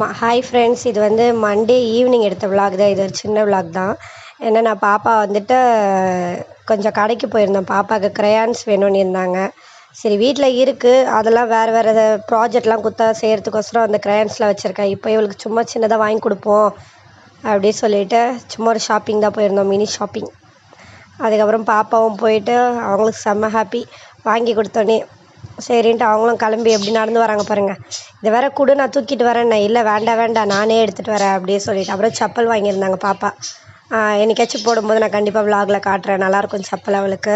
ம hi friends இது வந்து மண்டே ஈவினிங் எடுத்த விலாக் தான். இது ஒரு சின்ன விலாக் தான். ஏன்னா நான் பாப்பா வந்துட்டு கொஞ்சம் கடைக்கு போயிருந்தேன் பாப்பாவுக்கு க்ரையான்ஸ் வேணும்னு இருந்தாங்க. சரி வீட்டில் இருக்குது அதெல்லாம் வேறு வேறு ப்ராஜெக்ட்லாம் கொடுத்தா செய்கிறதுக்கோசரம் அந்த க்ரையான்ஸ்லாம் வச்சுருக்கேன். இப்போ இவளுக்கு சும்மா சின்னதாக வாங்கி கொடுப்போம். அப்படின்னு சொல்லிட்டு சும்மா ஒரு ஷாப்பிங் தான் போயிருந்தோம். மினி ஷாப்பிங் அதுக்கப்புறம் பாப்பாவும் போயிட்டு அவங்களுக்கு செம்ம ஹாப்பி வாங்கி கொடுத்தோன்னே சரின்ட்டு அவங்களும் கிளம்பி எப்படி நடந்து வராங்க பாருங்கள் இதை வேற கொடு நான் தூக்கிட்டு வரேன்னே இல்லை வேண்டாம் வேண்டாம் நானே எடுத்துகிட்டு வரேன் அப்படியே சொல்லிட்டு. அப்புறம் செப்பல் வாங்கியிருந்தாங்க பாப்பா. என்னைக்காச்சும் போடும்போது நான் கண்டிப்பாக விலாகில் காட்டுறேன். நல்லாயிருக்கும் செப்பல் அவளுக்கு.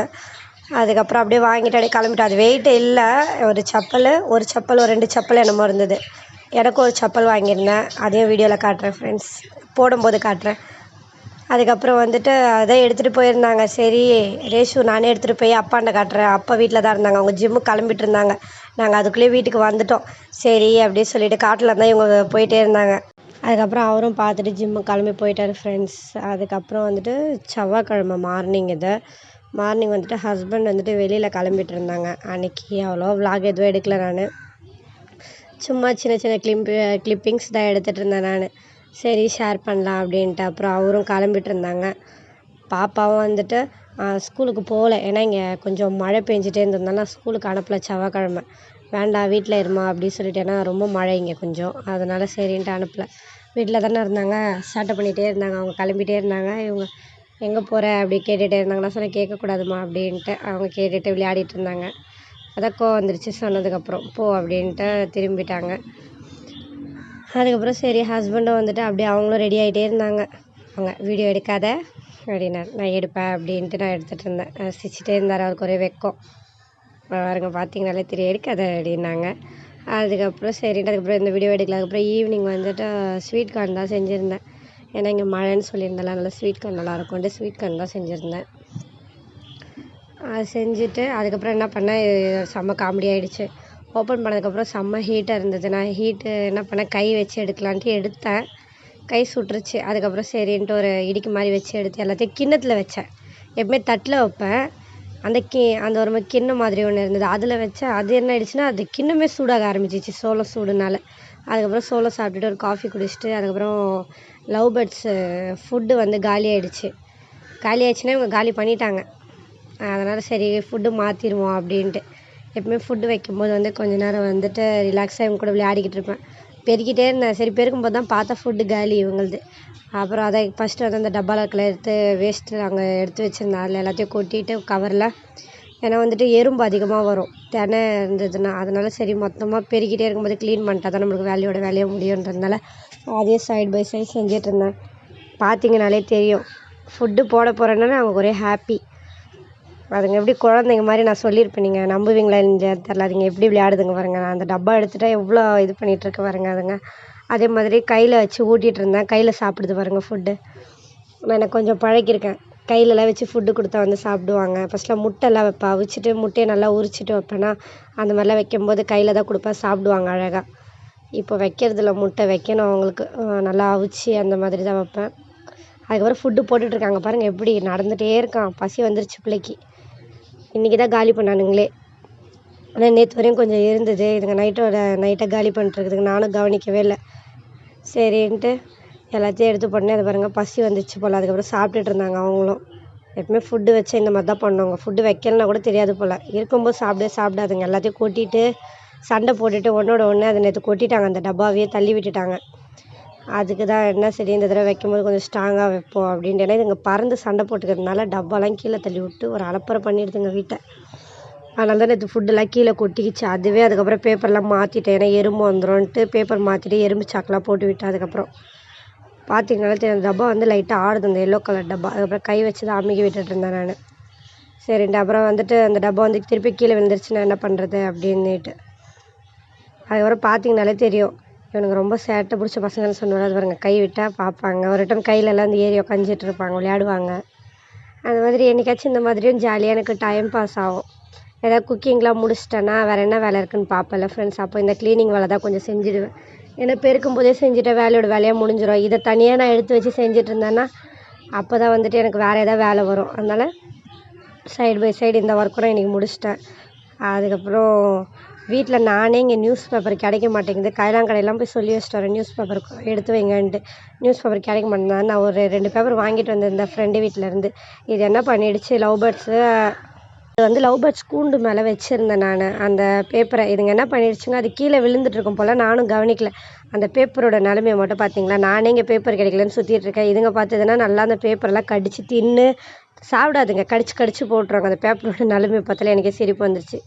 அதுக்கப்புறம் அப்படியே வாங்கிட்டு அப்படியே கிளம்பிட்டோம் அது வெயிட் இல்லை. ஒரு செப்பல் ஒரு செப்பல் ஒரு ரெண்டு செப்பல் என்னமோ இருந்தது. எனக்கும் ஒரு செப்பல் வாங்கியிருந்தேன். அதையும் வீடியோவில் காட்டுறேன் ஃப்ரெண்ட்ஸ் போடும்போது காட்டுறேன். அதுக்கப்புறம் வந்துட்டு அதை எடுத்துகிட்டு போயிருந்தாங்க. சரி ரேஷு நானே எடுத்துகிட்டு போய் அப்பாண்ட காட்டுறேன். அப்பா வீட்டில் தான் இருந்தாங்க. அவங்க ஜிம்முக்கு கிளம்பிட்டு இருந்தாங்க. நாங்கள் அதுக்குள்ளேயே வீட்டுக்கு வந்துட்டோம். சரி அப்படின்னு சொல்லிட்டு காட்டில் தான் இவங்க போயிட்டே இருந்தாங்க. அதுக்கப்புறம் அவரும் பார்த்துட்டு ஜிம்மு கிளம்பி போயிட்டார் ஃப்ரெண்ட்ஸ் அதுக்கப்புறம் வந்துட்டு செவ்வாய்க்கிழமை மார்னிங் இது. மார்னிங் வந்துட்டு ஹஸ்பண்ட் வந்துட்டு வெளியில் கிளம்பிட்டு இருந்தாங்க. அன்றைக்கி அவ்வளோ விலாக் எதுவும் எடுக்கல நான். சும்மா சின்ன சின்ன கிளிப்பு கிளிப்பிங்ஸ் தான் எடுத்துகிட்டு இருந்தேன் நான். சரி ஷேர் பண்ணலாம் அப்படின்ட்டு. அப்புறம் அவரும் கிளம்பிட்ருந்தாங்க பாப்பாவும் வந்துட்டு ஸ்கூலுக்கு போகல. ஏன்னா இங்கே கொஞ்சம் மழை பெஞ்சிட்டே இருந்ததுனால ஸ்கூலுக்கு அனுப்பல. செவ்வாய்க்கிழமை. வேண்டாம் வீட்டில் இருமா அப்படின்னு சொல்லிட்டு. ஏன்னா ரொம்ப மழை இங்கே கொஞ்சம். அதனால் சரின்ட்டு அனுப்பல. வீட்டில் தானே இருந்தாங்க. சேட்டை பண்ணிகிட்டே இருந்தாங்க. அவங்க கிளம்பிட்டே இருந்தாங்க. இவங்க எங்கே போகிற அப்படி கேட்டுகிட்டே இருந்தாங்க. நான் சொன்னேன் கேட்கக்கூடாதுமா அப்படின்ட்டு. அவங்க கேட்டுகிட்டு விளையாடிட்டு இருந்தாங்க. அதான் கோவம் வந்துருச்சு. சொன்னதுக்கப்புறம் போ அப்படின்ட்டு திரும்பிட்டாங்க. அதுக்கப்புறம் சரி ஹஸ்பண்டும் வந்துட்டு அப்படியே அவங்களும் ரெடி ஆகிட்டே இருந்தாங்க. அவங்க வீடியோ எடுக்காத அப்படின்னாரு நான் எடுப்பேன் அப்படின்ட்டு நான் எடுத்துகிட்டு இருந்தேன். சிரிச்சிட்டே இருந்தார் அவருக்கு ஒரே வெக்கம். பாருங்க பார்த்தீங்கனாலே தெரியும் எடுக்காத அப்படின்னாங்க. அதுக்கப்புறம் சரின்ட்டு அதுக்கப்புறம் இந்த வீடியோ எடுக்கல அதுக்கப்புறம் ஈவினிங் வந்துட்டு ஸ்வீட் கார்ன் தான் செஞ்சுருந்தேன். ஏன்னா இங்கே மழைன்னு சொல்லியிருந்தேன் நல்லா ஸ்வீட் கார்ன் நல்லாயிருக்கும்ட்டு ஸ்வீட் கார்ன் தான் செஞ்சுருந்தேன். அது செஞ்சுட்டு அதுக்கப்புறம் என்ன பண்ணேன் செம்ம காமெடி ஆகிடுச்சு ஓப்பன் பண்ணதுக்கப்புறம் செம்ம ஹீட்டாக இருந்தது. நான் ஹீட்டு என்ன பண்ணேன்? கை வச்சு எடுக்கலான்ட்டு எடுத்தேன். கை சுட்டுருச்சு அதுக்கப்புறம் சரின்ட்டு ஒரு இடிக்கு மாதிரி வச்சு எடுத்து எல்லாத்தையும் கிண்ணத்தில் வச்சேன். எப்பவுமே தட்டில் வைப்பேன். அந்த கி அந்த ஒரு மாதிரி கிண்ணம் மாதிரி ஒன்று இருந்தது. அதில் வச்சேன். அது என்ன ஆயிடுச்சுன்னா அது கிண்ணமே சூடாக ஆரம்பிச்சிச்சு சோளம் சூடுனால. அதுக்கப்புறம் சோளம் சாப்பிட்டுட்டு ஒரு காஃபி குடிச்சிட்டு அதுக்கப்புறம் லவ் பேர்ட்ஸு ஃபுட்டு வந்து காலி ஆகிடுச்சு காலி ஆயிடுச்சுன்னா இவங்க காலி பண்ணிட்டாங்க. அதனால் சரி ஃபுட்டு மாற்றிடுவோம் அப்படின்ட்டு. எப்பவுமே ஃபுட்டு வைக்கும்போது வந்து கொஞ்ச நேரம் வந்துட்டு ரிலாக்ஸாக இவங்க கூட விளையாடிக்கிட்டு இருப்பேன். பெருக்கிட்டே இருந்தேன். சரி பெருக்கும்போது தான் பார்த்தா ஃபுட்டு காலி இவங்களுது. அப்புறம் அதை ஃபஸ்ட்டு வந்து அந்த டப்பாவில் இருக்கிற எடுத்து வேஸ்ட்டு அங்கே எடுத்து வச்சுருந்தேன். அதில் எல்லாத்தையும் கொட்டிட்டு கவரில் ஏன்னா வந்துட்டு எறும்பு அதிகமாக வரும். தினை இருந்ததுன்னா. அதனால் சரி மொத்தமாக பெருக்கிட்டே இருக்கும்போது க்ளீன் பண்ணிட்டா தான் நம்மளுக்கு வேலையோட வேலையை முடியுன்றதுனால அதே சைட் பை சைட் செஞ்சிட்ருந்தேன் பார்த்தீங்கனாலே தெரியும். ஃபுட்டு போட போகிறேன்னா அவங்க ஒரே ஹாப்பி அதுங்க எப்படி குழந்தைங்க மாதிரி நான் சொல்லியிருப்பேன் நீங்கள் நம்புவீங்களா இல்லையா தெரில அதுங்க எப்படி விளையாடுதுங்க பாருங்கள் நான் அந்த டப்பா எடுத்துகிட்டு எவ்வளோ இது பண்ணிகிட்ருக்கு பாருங்க அதுங்க. அதே மாதிரி கையில் வச்சு ஊட்டிகிட்டு இருந்தேன். கையில் சாப்பிடுது பாருங்கள் ஃபுட்டு நான் எனக்கு கொஞ்சம் பழக்கியிருக்கேன் கையிலலாம் வச்சு ஃபுட்டு கொடுத்தா வந்து சாப்பிடுவாங்க. ஃபஸ்ட்லாம் முட்டைலாம் வைப்பேன். அவிச்சிட்டு முட்டையை நல்லா உரிச்சிட்டு வைப்பேன்னா அந்த மாதிரிலாம் வைக்கும்போது கையில் தான் கொடுப்பேன் சாப்பிடுவாங்க அழகாக இப்போ வைக்கிறதில்ல முட்டை வைக்கணும் அவங்களுக்கு. நல்லா அவிச்சு அந்த மாதிரி தான் வைப்பேன். அதுக்கப்புறம் ஃபுட்டு போட்டுட்ருக்காங்க பாருங்கள் எப்படி நடந்துகிட்டே இருக்கான். பசி வந்துருச்சு பிள்ளைக்கு. இன்றைக்கி தான் காலி பண்ணானுங்களே. ஆனால் நேற்று வரையும் கொஞ்சம் இருந்தது. இதுங்க நைட்டோட நைட்டை காலி பண்ணிட்டுருக்குதுங்க நானும் கவனிக்கவே இல்லை. சரின்ட்டு எல்லாத்தையும் எடுத்து பண்ணேன் அது பாருங்கள் பசி வந்துச்சு போல். அதுக்கப்புறம் சாப்பிட்டுட்டு இருந்தாங்க அவங்களும். எப்பவுமே ஃபுட்டு வச்சு இந்த மாதிரி தான் பண்ணுவாங்க. ஃபுட்டு வைக்கலன்னா கூட தெரியாது போல். இருக்கும்போது சாப்பிடவே சாப்பிடாதுங்க. எல்லாத்தையும் கொட்டிட்டு சண்டை போட்டுட்டு ஒன்றோட ஒன்று அதை நேற்று கொட்டிட்டாங்க. அந்த டப்பாவையே தள்ளி விட்டுட்டாங்க. அதுக்கு தான் என்ன சரி இந்த தடவை வைக்கும்போது கொஞ்சம் ஸ்ட்ராங்காக வைப்போம் அப்படின்ட்டு. ஏன்னா இதுங்க பறந்து சண்டை போட்டுக்கிறதுனால டப்பாலாம் கீழே தள்ளி விட்டு ஒரு அலப்பறை பண்ணிடுதுங்க வீட்டை. அதனால தான் நேற்று ஃபுட்டெல்லாம் கீழே கொட்டிக்கிச்சு. அதுவே அதுக்கப்புறம் பேப்பர்லாம் மாற்றிட்டேன் ஏன்னா எறும்பு வந்துடும்ன்ட்டு பேப்பர் மாற்றிட்டு எறும்பு சாக்கெலாம் போட்டு விட்டேன் அதுக்கப்புறம். பார்த்தீங்கன்னா தெரியும் டப்பா வந்து லைட்டாக ஆடுது. அந்த எல்லோ கலர் டப்பா. அதுக்கப்புறம் கை வச்சு தான் அமுக்கி விட்டுட்டு இருந்தேன் நான். சரின்ட்டு அப்புறம் வந்துட்டு அந்த டப்பா வந்து திருப்பி கீழே விழுந்துருச்சுன்னா என்ன பண்ணுறது அப்படின்னுட்டு. அதுக்கப்புறம் பார்த்தீங்கனாலே தெரியும். இவனுங்க ரொம்ப சேட்டை பிடிச்ச பசங்கன்னு சொன்னாலும் அது பாருங்கள் கை விட்டால் பார்ப்பாங்க. ஒரு டைம் கையிலலாம் வந்து ஏறி உக்காஞ்சிட்டு இருப்பாங்க விளையாடுவாங்க. அந்த மாதிரி என்றைக்காச்சும் இந்த மாதிரியும் ஜாலியாக எனக்கு டைம் பாஸ் ஆகும். ஏதாவது குக்கிங்லாம் முடிச்சிட்டேன்னா வேறு என்ன வேலை இருக்குதுன்னு பார்ப்பேன்ல ஃப்ரெண்ட்ஸ் அப்போ இந்த க்ளீனிங் வேலை தான் கொஞ்சம் செஞ்சுடுவேன். ஏன்னா பெருக்கும் போதே செஞ்சுட்டேன் வேலையோட வேலையாக முடிஞ்சிடும் இதை தனியாக நான் எடுத்து வச்சு செஞ்சுட்டு இருந்தேன்னா அப்போ தான் வந்துட்டு எனக்கு வேறு ஏதாவது வேலை வரும். அதனால் சைடு பை சைடு இந்த ஒர்க் கூட இன்றைக்கி முடிச்சிட்டேன். அதுக்கப்புறம் வீட்டில் நானே இங்கே நியூஸ் பேப்பர் கிடைக்க மாட்டேங்குது. கைலாங்கடையெல்லாம் போய் சொல்லி வச்சுட்டு வரேன். நியூஸ் பேப்பர் எடுத்து வைங்கன்ட்டு. நியூஸ் பேப்பர் கிடைக்க மாட்டேங்குது. நான் ஒரு ரெண்டு பேப்பர் வாங்கிட்டு வந்திருந்தேன் ஃப்ரெண்டு வீட்டிலேருந்து இது என்ன பண்ணிடுச்சு? லவ் பேர்ட்ஸு அது வந்து லவ் பேர்ட்ஸ் கூண்டு மேலே வச்சுருந்தேன் நான். அந்த பேப்பரை இதுங்க என்ன பண்ணிடுச்சுங்க அது கீழே விழுந்துட்டு இருக்கும் போல் நானும் கவனிக்கல. அந்த பேப்பரோட நிலமைய மட்டும் பார்த்தீங்களா? நானே இங்கே பேப்பர் கிடைக்கலன்னு சுற்றிட்டு இருக்கேன். இதுங்க பார்த்ததுன்னா நல்லா அந்த பேப்பரெல்லாம் கடிச்சு தின்னு சாப்பிடாதுங்க. கடிச்சு கடிச்சு போட்டுருவாங்க. அந்த பேப்பரோட நிலமைய பார்த்தாலே எனக்கே சிரிப்பு வந்துருச்சு.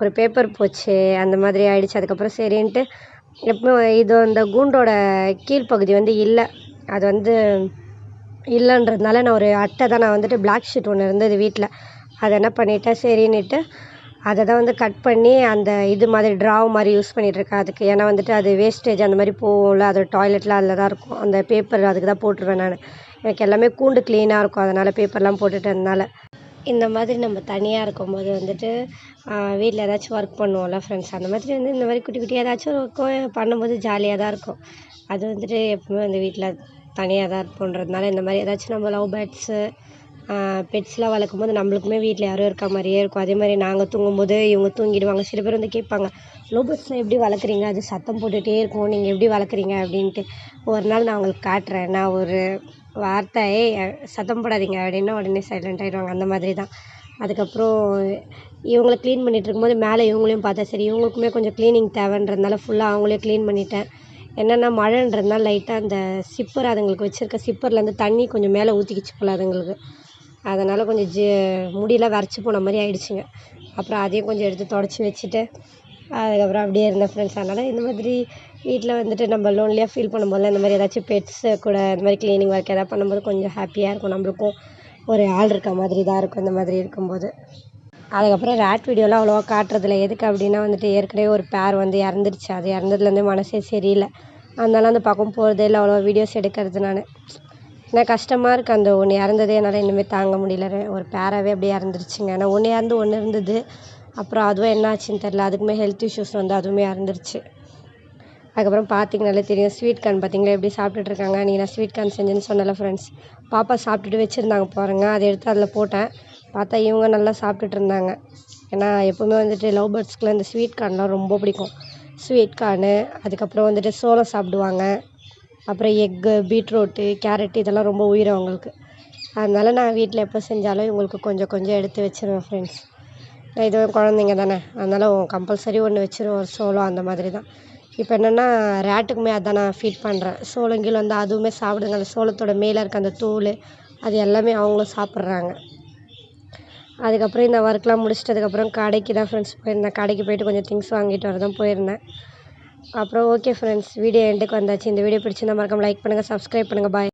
ஒரு பேப்பர் போச்சு அந்த மாதிரி ஆயிடுச்சு. அதுக்கப்புறம் சரின்ட்டு எப்போ இது அந்த கூண்டோட கீழ்ப்பகுதி வந்து இல்லை. அது வந்து இல்லைன்றதுனால நான் ஒரு அட்டை தான் நான் வந்துட்டு பிளாக் ஷீட் ஒன்று இருந்தது வீட்டில் அதை என்ன பண்ணிட்டேன் சரின்னுட்டு அதை தான் வந்து கட் பண்ணி அந்த இது மாதிரி ட்ராவ் மாதிரி யூஸ் பண்ணிகிட்ருக்கேன் அதுக்கு ஏன்னா வந்துட்டு அது வேஸ்டேஜ் அந்த மாதிரி போகும்ல அது டாய்லெட்டில் அதில் தான் இருக்கும். அந்த பேப்பர் அதுக்கு தான் போட்டுருவேன் நான். எனக்கு எல்லாமே கூண்டு க்ளீனாக இருக்கும். அதனால் பேப்பர்லாம் போட்டுட்டதுனால இந்த மாதிரி நம்ம தனியாக இருக்கும்போது வந்துட்டு வீட்டில் ஏதாச்சும் ஒர்க் பண்ணுவோம்ல ஃப்ரெண்ட்ஸ் அந்த மாதிரி வந்து இந்த மாதிரி குட்டி குட்டி ஏதாச்சும் ஒர்க்கும் பண்ணும்போது ஜாலியாக தான் இருக்கும். அது வந்துட்டு எப்பவுமே வந்து வீட்டில் தனியாக தான் இருப்போன்றதுனால இந்த மாதிரி ஏதாச்சும் நம்ம லவ் பேர்ட்ஸு பெட்ஸ்லாம் வளர்க்கும் போது நம்மளுக்குமே வீட்டில் யாரும் இருக்க மாதிரியே இருக்கும். அதே மாதிரி நாங்கள் தூங்கும்போது இவங்க தூங்கிடுவாங்க. சில பேர் வந்து கேட்பாங்க லவ் பேர்ட்ஸ்லாம் எப்படி வளர்க்குறீங்க? அது சத்தம் போட்டுகிட்டே இருக்கும். நீங்கள் எப்படி வளர்க்குறீங்க? அப்படின்ட்டு. ஒரு நாள் நான் உங்களுக்கு காட்டுறேன். நான் ஒரு வார்த்தை ஏய் சத்தம் போடாதீங்க அப்படின்னா உடனே சைலண்ட் ஆகிடுவாங்க அந்த மாதிரி தான் அதுக்கப்புறம் இவங்கள க்ளீன் பண்ணிகிட்டு இருக்கும்போது மேலே இவங்களையும் பார்த்தேன் சரி இவங்களுக்குமே கொஞ்சம் க்ளீனிங் தேவைன்றதுனால ஃபுல்லாக அவங்களே க்ளீன் பண்ணிட்டேன். என்னென்னா மழைன்றதுனால லைட்டாக அந்த சிப்பர் அதுங்களுக்கு வச்சுருக்க சிப்பர்லேருந்து தண்ணி கொஞ்சம் மேலே ஊற்றிக்கிச்சு போல் அதுங்களுக்கு. அதனால் கொஞ்சம் ஜி முடியெல்லாம் வரைச்சி போன மாதிரி ஆயிடுச்சுங்க. அப்புறம் அதையும் கொஞ்சம் எடுத்து தொடச்சி வச்சுட்டு அதுக்கப்புறம் அப்படியே இருந்தேன் ஃப்ரெண்ட்ஸ் அதனால் இந்த மாதிரி வீட்டில் வந்துட்டு நம்ம லோன்லியாக ஃபீல் பண்ணும்போதுலாம் இந்த மாதிரி ஏதாச்சும் பெட்ஸு கூட இந்த மாதிரி க்ளீனிங் ஒர்க் எதாவது பண்ணும்போது கொஞ்சம் ஹாப்பியாக இருக்கும். நம்மளுக்கும் ஒரு ஆள் இருக்க மாதிரி தான் இருக்கும் இந்த மாதிரி இருக்கும்போது. அதுக்கப்புறம் ரேட் வீடியோலாம் அவ்வளோவா காட்டுறதில்ல. எதுக்கு அப்படின்னா வந்துட்டு ஏற்கனவே ஒரு பேர் வந்து இறந்துருச்சு. அது இறந்ததுலேருந்து மனசே சரியில்லை. அதனால அந்த பக்கம் போகிறதே இல்லை. அவ்வளோவா வீடியோஸ் எடுக்கிறது நான். ஏன்னா கஷ்டமாக இருக்குது அந்த ஒன்று இறந்ததே என்னால் இனிமேல் தாங்க முடியல. ஒரு பேராகவே அப்படியே இறந்துருச்சுங்க. ஏன்னா ஒன்று இறந்து ஒன்று இருந்தது. அப்புறம் அதுவும் என்ன ஆச்சுன்னு தெரில அதுக்குமே ஹெல்த் இஷ்யூஸ் வந்து அதுவுமே இறந்துருச்சு. அதுக்கப்புறம் பார்த்தீங்கனாலே தெரியும். ஸ்வீட் கார்ன் பார்த்தீங்களா? எப்படி சாப்பிட்டுட்ருக்காங்க? அன்றைக்கி நான் ஸ்வீட் கார்ன் செஞ்சேன்னு சொன்னேன்ல ஃப்ரெண்ட்ஸ் பாப்பா சாப்பிட்டுட்டு வச்சுருந்தாங்க பாருங்கள் அதை எடுத்து அதில் போட்டேன். பார்த்தா இவங்க நல்லா சாப்பிட்டுட்ருந்தாங்க. ஏன்னா எப்போவுமே வந்துட்டு லவ் பேர்ட்ஸ்க்குலாம் இந்த ஸ்வீட் கார்ன்லாம் ரொம்ப பிடிக்கும். ஸ்வீட் கார்னு அதுக்கப்புறம் வந்துட்டு சோளம் சாப்பிடுவாங்க. அப்புறம் எக்கு பீட்ரூட்டு கேரட் இதெல்லாம் ரொம்ப உயிர் அவங்களுக்கு. அதனால் நான் வீட்டில் எப்போ செஞ்சாலும் இவங்களுக்கு கொஞ்சம் கொஞ்சம் எடுத்து வச்சுருவேன் ஃப்ரெண்ட்ஸ் இதுவும் குழந்தைங்க தானே. அதனால் கம்பல்சரி ஒன்று வச்சுருவோம் ஒரு சோளம் அந்த மாதிரி தான் இப்போ என்னென்னா ரேட்டுக்குமே அதான் நான் ஃபீட் பண்ணுறேன் சோளம் கீழே வந்து அதுவுமே சாப்பிடுங்க. அந்த சோளத்தோட மேலே இருக்க அந்த தோல் அது எல்லாமே அவங்களும் சாப்பிட்றாங்க. அதுக்கப்புறம் இந்த ஒர்க்லாம் முடிச்சிட்டதுக்கப்புறம் கடைக்கு தான் ஃப்ரெண்ட்ஸ் போயிருந்தேன். கடைக்கு போயிட்டு கொஞ்சம் திங்ஸ் வாங்கிட்டு வர தான் போயிருந்தேன். அப்புறம் ஓகே ஃப்ரெண்ட்ஸ் வீடியோ எண்டுக்கு வந்தாச்சு. இந்த வீடியோ பிடிச்சிருந்தா மறக்காமல் லைக் பண்ணுங்கள் சப்ஸ்கிரைப் பண்ணுங்கள் பாய்